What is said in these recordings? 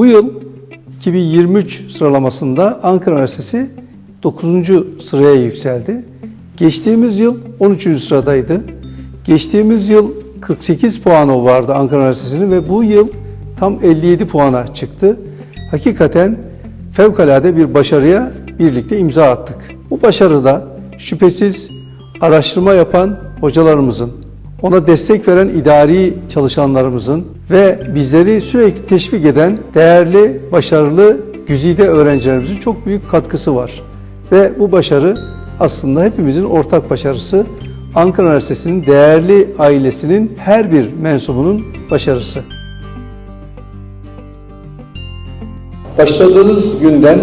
Bu yıl 2023 sıralamasında Ankara Üniversitesi 9. sıraya yükseldi. Geçtiğimiz yıl 13. sıradaydı. Geçtiğimiz yıl 48 puanı vardı Ankara Üniversitesi'nin ve bu yıl tam 57 puana çıktı. Hakikaten fevkalade bir başarıya birlikte imza attık. Bu başarıda şüphesiz araştırma yapan hocalarımızın, ona destek veren idari çalışanlarımızın ve bizleri sürekli teşvik eden değerli, başarılı, güzide öğrencilerimizin çok büyük katkısı var. Ve bu başarı aslında hepimizin ortak başarısı. Ankara Üniversitesi'nin değerli ailesinin her bir mensubunun başarısı. Başladığınız günden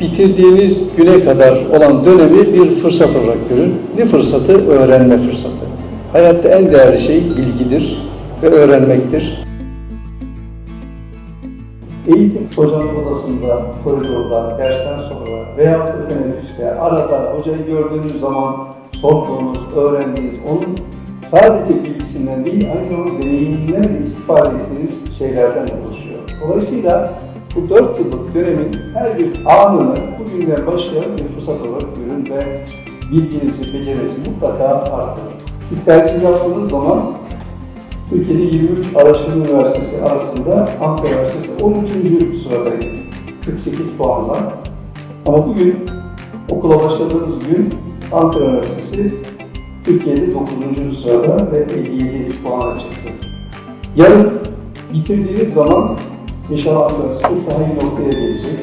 bitirdiğiniz güne kadar olan dönemi bir fırsat olarak görün. Ne fırsatı? Öğrenme fırsatı. Hayatta en değerli şey bilgidir ve öğrenmektir. Eğitim hocanın odasında, koridorda, dersten sonra veya teneffüste, arada hocayı gördüğünüz zaman sorduğunuz, öğrendiğiniz, onun sadece bilgisinden değil, aynı zamanda deneyiminden de istifade ettiğiniz şeylerden oluşuyor. Dolayısıyla bu dört yıllık dönemin her bir anını bugünden başlayan bir fırsat olarak görün ve bilginizi, becerinizi mutlaka artırın. Siz tercih yaptığınız zaman Türkiye'de 23 araştırma üniversitesi arasında Ankara Üniversitesi 13. sıradaydı. 48 puanla. Ama bugün okula başladığımız gün Ankara Üniversitesi Türkiye'de 9. sırada ve 57 puana çıktı. Yarın bitirdiğiniz zaman inşallah Ankara Üniversitesi daha iyi noktaya gelecek.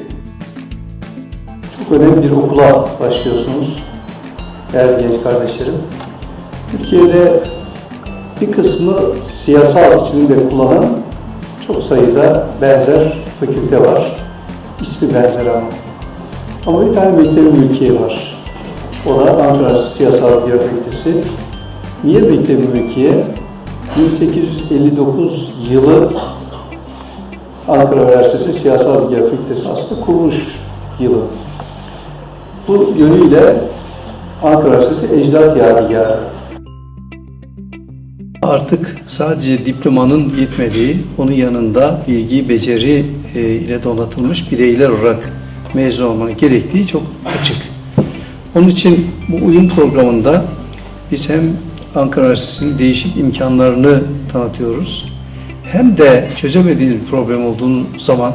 Çok önemli bir okula başlıyorsunuz değerli genç kardeşlerim. Türkiye'de bir kısmı siyasal içinde kullanan çok sayıda benzer fakülte var. İsmi benzer ama. Ama bir tane Mektebi Mülkiye var. O da Ankara Üniversitesi Siyasal Bilgiler Fakültesi. Niye Mektebi Mülkiye? 1859 yılı Ankara Üniversitesi Siyasal Bilgiler Fakültesi aslında kuruluş yılı. Bu yönüyle Ankara Üniversitesi Ecdat Yadigarı. Artık sadece diplomanın yetmediği, onun yanında bilgi, beceri e, ile donatılmış bireyler olarak mezun olmanın gerektiği çok açık. Onun için bu uyum programında biz hem Ankara Üniversitesi'nin değişik imkanlarını tanıtıyoruz, hem de çözemediğiniz bir problem olduğu zaman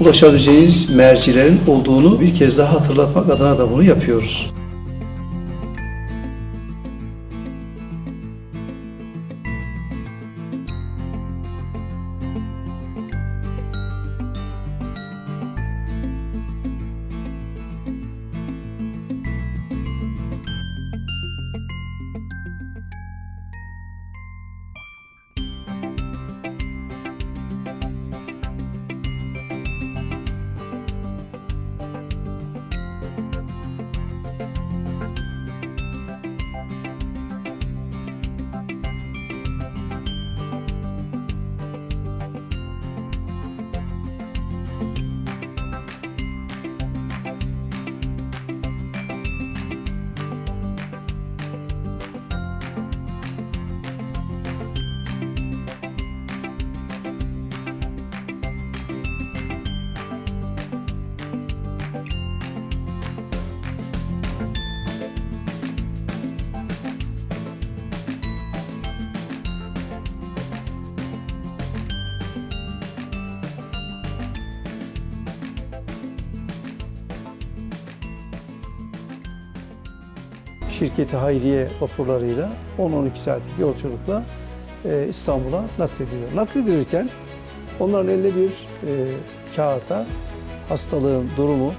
ulaşabileceğiniz mercilerin olduğunu bir kez daha hatırlatmak adına da bunu yapıyoruz. Şirketi Hayriye vapurlarıyla 10-12 saatlik yolculukla e, İstanbul'a naklediliyor. Nakledilirken onların eline bir e, kağıta hastalığın durumu,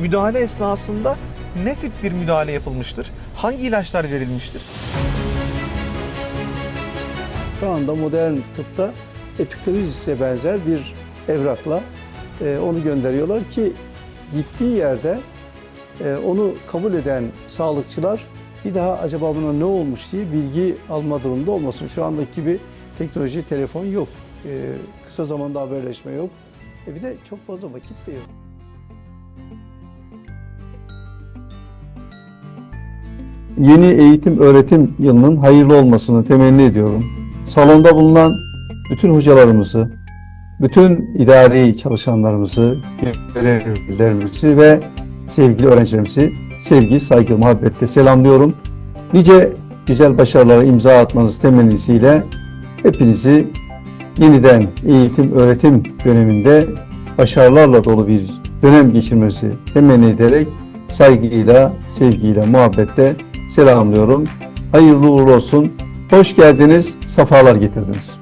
Müdahale esnasında ne tip bir müdahale yapılmıştır? Hangi ilaçlar verilmiştir? şu anda modern tıpta epikrizise benzer bir evrakla e, onu gönderiyorlar ki gittiği yerde e, onu kabul eden sağlıkçılar bir daha acaba buna ne olmuş diye bilgi alma durumunda olmasın. Şu andaki gibi teknoloji, telefon yok. E, kısa zamanda haberleşme yok. E, bir de çok fazla vakit de yok. Yeni eğitim öğretim yılının hayırlı olmasını temenni ediyorum. Salonda bulunan bütün hocalarımızı, bütün idari çalışanlarımızı, görevlilerimizi ve sevgili öğrencilerimizi sevgi, saygı, muhabbetle selamlıyorum. Nice güzel başarılara imza atmanız temennisiyle hepinizi yeniden eğitim öğretim döneminde başarılarla dolu bir dönem geçirmesi temenni ederek saygıyla, sevgiyle, muhabbetle selamlıyorum. Hayırlı uğurlu olsun. Hoş geldiniz, safalar getirdiniz.